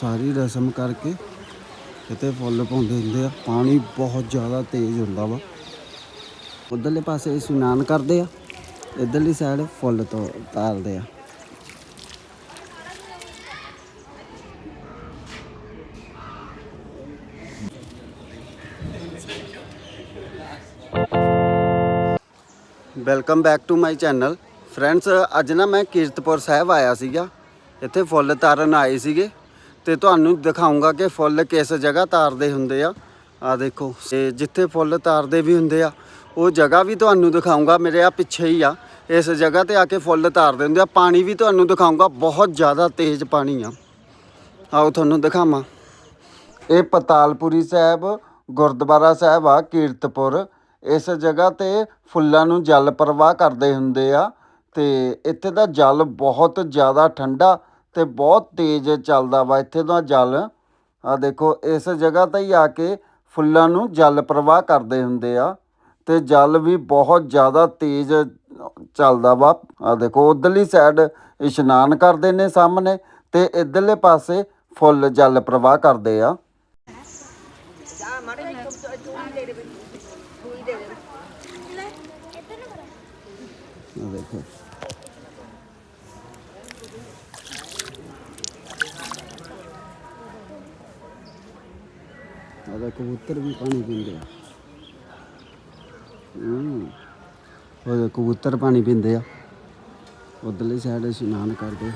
ਸਾਰੀ ਰਸਮ ਕਰਕੇ ਕਿਤੇ ਫੁੱਲ ਪਾਉਂਦੇ ਹੁੰਦੇ ਆ। ਪਾਣੀ ਬਹੁਤ ਜ਼ਿਆਦਾ ਤੇਜ਼ ਹੁੰਦਾ ਵਾ। ਉਧਰਲੇ ਪਾਸੇ ਇਸ਼ਨਾਨ ਕਰਦੇ ਆ। ਇਧਰਲੀ ਸਾਈਡ ਫੁੱਲ ਤੋਂ ਤਾਰਦੇ ਆ। Welcome back to my channel friends ਅੱਜ ਨਾ ਮੈਂ ਕੀਰਤਪੁਰ ਸਾਹਿਬ ਆਇਆ ਸੀਗਾ। ਇੱਥੇ ਫੁੱਲ ਤਾਰਨ ਆਏ ਸੀਗੇ। ਤੇ ਤੁਹਾਨੂੰ ਦਿਖਾਉਂਗਾ ਕਿ ਫੁੱਲ ਕਿਸ ਜਗ੍ਹਾ ਤਾਰਦੇ ਹੁੰਦੇ ਆ। ਆ ਦੇਖੋ, ਤੇ ਜਿੱਥੇ ਫੁੱਲ ਤਾਰਦੇ ਵੀ ਹੁੰਦੇ ਆ, ਉਹ ਜਗ੍ਹਾ ਵੀ ਤੁਹਾਨੂੰ ਦਿਖਾਉਂਗਾ ਮੇਰੇ ਆ ਪਿੱਛੇ ਹੀ ਆ। ਇਸ ਜਗ੍ਹਾ ਤੇ ਆ ਕੇ ਫੁੱਲ ਤਾਰਦੇ ਹੁੰਦੇ ਆ, ਪਾਣੀ ਵੀ ਤੁਹਾਨੂੰ ਦਿਖਾਉਂਗਾ, ਬਹੁਤ ਜ਼ਿਆਦਾ ਤੇਜ਼ ਪਾਣੀ ਆ। ਆਓ ਤੁਹਾਨੂੰ ਦਿਖਾਵਾਂ। ਇਹ ਪਤਾਲਪੁਰੀ ਸਾਹਿਬ, ਗੁਰਦੁਆਰਾ ਸਾਹਿਬ ਆ, ਕੀਰਤਪੁਰ। ਇਸ ਜਗ੍ਹਾ ਤੇ ਫੁੱਲਾਂ ਨੂੰ ਜਲ ਪ੍ਰਵਾਹ ਕਰਦੇ ਹੁੰਦੇ ਆ, ਤੇ ਇੱਥੇ ਦਾ ਜਲ ਬਹੁਤ ਜ਼ਿਆਦਾ ਠੰਡਾ ਤੇ ਬਹੁਤ ਤੇਜ਼ ਚੱਲਦਾ ਵਾ, ਇੱਥੇ ਦਾ ਜਲ ਆ ਦੇਖੋ, ਇਸ ਜਗ੍ਹਾ ਤੇ ਹੀ ਆ ਕੇ ਫੁੱਲਾਂ ਨੂੰ ਜਲ ਪ੍ਰਵਾਹ ਕਰਦੇ ਹੁੰਦੇ ਆ ਤੇ ਜਲ ਵੀ ਬਹੁਤ ਜ਼ਿਆਦਾ ਤੇਜ਼ ਚੱਲਦਾ ਵਾ। ਆ ਦੇਖੋ, ਉਧਰਲੀ ਸਾਈਡ ਇਸ਼ਨਾਨ ਕਰਦੇ ਨੇ ਸਾਹਮਣੇ ਤੇ ਇਧਰਲੇ ਪਾਸੇ ਫੁੱਲ ਜਲ ਪ੍ਰਵਾਹ ਕਰਦੇ ਆ। ਦੇਖੋ। ਆ ਕਬੂਤਰ ਵੀ ਪਾਣੀ ਪੀਂਦੇ ਆ। ਹੂੰ। ਉਹ ਕਬੂਤਰ ਪਾਣੀ ਪੀਂਦੇ ਆ, ਉਧਰਲੀ ਸਾਈਡ ਇਸ਼ਨਾਨ ਕਰਦੇ।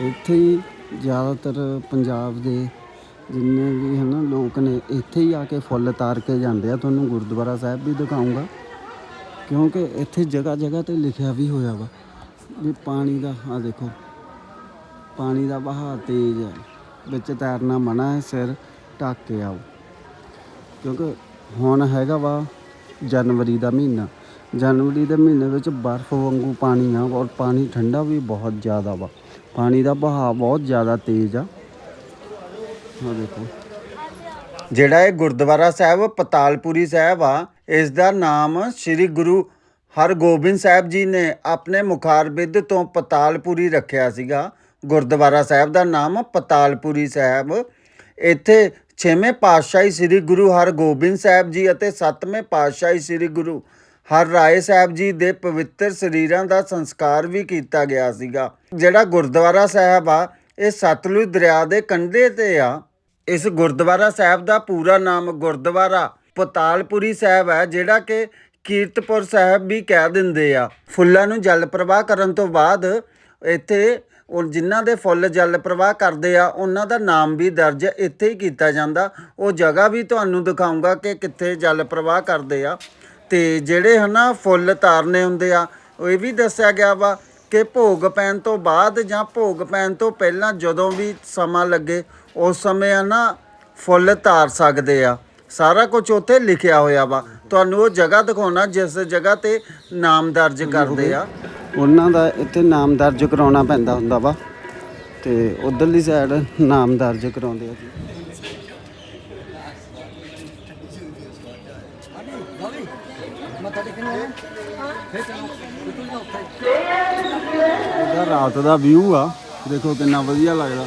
ਇੱਥੇ ਹੀ ਜ਼ਿਆਦਾਤਰ ਪੰਜਾਬ ਦੇ ਜਿੰਨੇ ਵੀ ਹਨ ਲੋਕ ਨੇ, ਇੱਥੇ ਹੀ ਆ ਕੇ ਫੁੱਲ ਤਾਰ ਕੇ ਜਾਂਦੇ ਆ। ਤੁਹਾਨੂੰ ਗੁਰਦੁਆਰਾ ਸਾਹਿਬ ਵੀ ਦਿਖਾਉਂਗਾ ਕਿਉਂਕਿ ਇੱਥੇ ਜਗ੍ਹਾ ਜਗ੍ਹਾ ਤੇ ਲਿਖਿਆ ਵੀ ਹੋਇਆ ਵਾ ਵੀ ਪਾਣੀ ਦਾ ਆ ਦੇਖੋ। ਪਾਣੀ ਦਾ ਵਹਾਅ ਤੇਜ਼ ਹੈ ਵਿੱਚ ਤੈਰਨਾ ਮਨਾ ਹੈ, ਸਿਰ ਢੱਕ ਕੇ ਆਓ। ਕਿਉਂਕਿ ਹੁਣ ਹੈਗਾ ਵਾ ਜਨਵਰੀ ਦਾ ਮਹੀਨਾ। ਜਨਵਰੀ ਦੇ ਮਹੀਨੇ ਵਿੱਚ ਬਰਫ਼ ਵਾਂਗੂ ਪਾਣੀ ਆ ਔਰ ਪਾਣੀ ਠੰਡਾ ਵੀ ਬਹੁਤ ਜ਼ਿਆਦਾ ਵਾ। ਪਾਣੀ ਦਾ ਬਹਾਅ ਬਹੁਤ ਜ਼ਿਆਦਾ ਤੇਜ਼ ਆ। ਆ ਦੇਖੋ। ਜਿਹੜਾ ਇਹ ਗੁਰਦੁਆਰਾ ਸਾਹਿਬ, ਪਤਾਲਪੁਰੀ ਸਾਹਿਬ ਆ ਇਸ ਦਾ ਨਾਮ ਸ੍ਰੀ ਗੁਰੂ ਹਰਗੋਬਿੰਦ ਸਾਹਿਬ ਜੀ ਨੇ ਆਪਣੇ ਮੁਖਾਰਬਿੰਦ ਤੋਂ ਪਤਾਲਪੁਰੀ ਰੱਖਿਆ ਸੀਗਾ। ਗੁਰਦੁਆਰਾ ਸਾਹਿਬ ਦਾ ਨਾਮ ਪਤਾਲਪੁਰੀ ਸਾਹਿਬ। ਇੱਥੇ ਛੇਵੇਂ ਪਾਤਸ਼ਾਹੀ ਸ੍ਰੀ ਗੁਰੂ ਹਰਗੋਬਿੰਦ ਸਾਹਿਬ ਜੀ ਅਤੇ ਸੱਤਵੇਂ ਪਾਤਸ਼ਾਹੀ ਸ੍ਰੀ ਗੁਰੂ ਹਰ ਰਾਏ ਸਾਹਿਬ ਜੀ ਦੇ ਪਵਿੱਤਰ ਸਰੀਰਾਂ ਦਾ ਸੰਸਕਾਰ ਵੀ ਕੀਤਾ ਗਿਆ ਸੀਗਾ। ਜਿਹੜਾ ਗੁਰਦੁਆਰਾ ਸਾਹਿਬ ਆ, ਇਹ ਸਤਲੁਜ ਦਰਿਆ ਦੇ ਕੰਢੇ ਤੇ ਆ। ਇਸ ਗੁਰਦੁਆਰਾ ਸਾਹਿਬ ਦਾ ਪੂਰਾ ਨਾਮ ਗੁਰਦੁਆਰਾ ਪਤਾਲਪੁਰੀ ਸਾਹਿਬ ਹੈ, ਜਿਹੜਾ ਕਿ ਕੀਰਤਪੁਰ ਸਾਹਿਬ ਵੀ ਕਹਿ ਦਿੰਦੇ ਆ। ਫੁੱਲਾਂ ਨੂੰ ਜਲ ਪ੍ਰਵਾਹ ਕਰਨ ਤੋਂ ਬਾਅਦ ਇੱਥੇ ਉਹ ਜਿਨ੍ਹਾਂ ਦੇ ਫੁੱਲ ਜਲ ਪ੍ਰਵਾਹ ਕਰਦੇ ਆ, ਉਹਨਾਂ ਦਾ ਨਾਮ ਵੀ ਦਰਜ ਇੱਥੇ ਹੀ ਕੀਤਾ ਜਾਂਦਾ। ਉਹ ਜਗ੍ਹਾ ਵੀ ਤੁਹਾਨੂੰ ਦਿਖਾਉਂਗਾ ਕਿ ਕਿੱਥੇ ਜਲ ਪ੍ਰਵਾਹ ਕਰਦੇ ਆ। ਤੇ ਜਿਹੜੇ ਹਨਾ ਫੁੱਲ ਤਾਰਨੇ ਹੁੰਦੇ ਆ, ਉਹ ਇਹ ਵੀ ਦੱਸਿਆ ਗਿਆ ਵਾ ਕਿ ਭੋਗ ਪੈਣ ਤੋਂ ਬਾਅਦ ਜਾਂ ਭੋਗ ਪੈਣ ਤੋਂ ਪਹਿਲਾਂ ਜਦੋਂ ਵੀ ਸਮਾਂ ਲੱਗੇ, ਉਸ ਸਮੇਂ ਆ ਨਾ ਫੁੱਲ ਤਾਰ ਸਕਦੇ ਆ। ਸਾਰਾ ਕੁਝ ਉੱਥੇ ਲਿਖਿਆ ਹੋਇਆ ਵਾ। ਤੁਹਾਨੂੰ ਉਹ ਜਗ੍ਹਾ ਦਿਖਾਉਣਾ ਜਿਸ ਜਗ੍ਹਾ ਤੇ ਨਾਮ ਦਰਜ ਕਰਦੇ ਆ। ਉਹਨਾਂ ਦਾ ਇੱਥੇ ਨਾਮ ਦਰਜ ਕਰਾਉਣਾ ਪੈਂਦਾ ਹੁੰਦਾ ਵਾ। ਤੇ ਉਧਰਲੀ ਸਾਈਡ ਨਾਮ ਦਰਜ ਕਰਾਉਂਦੇ ਆ ਜੀ। ਇਹਦਾ ਰਾਤ ਦਾ ਵਿਊ ਆ। ਦੇਖੋ ਕਿੰਨਾ ਵਧੀਆ ਲੱਗਦਾ।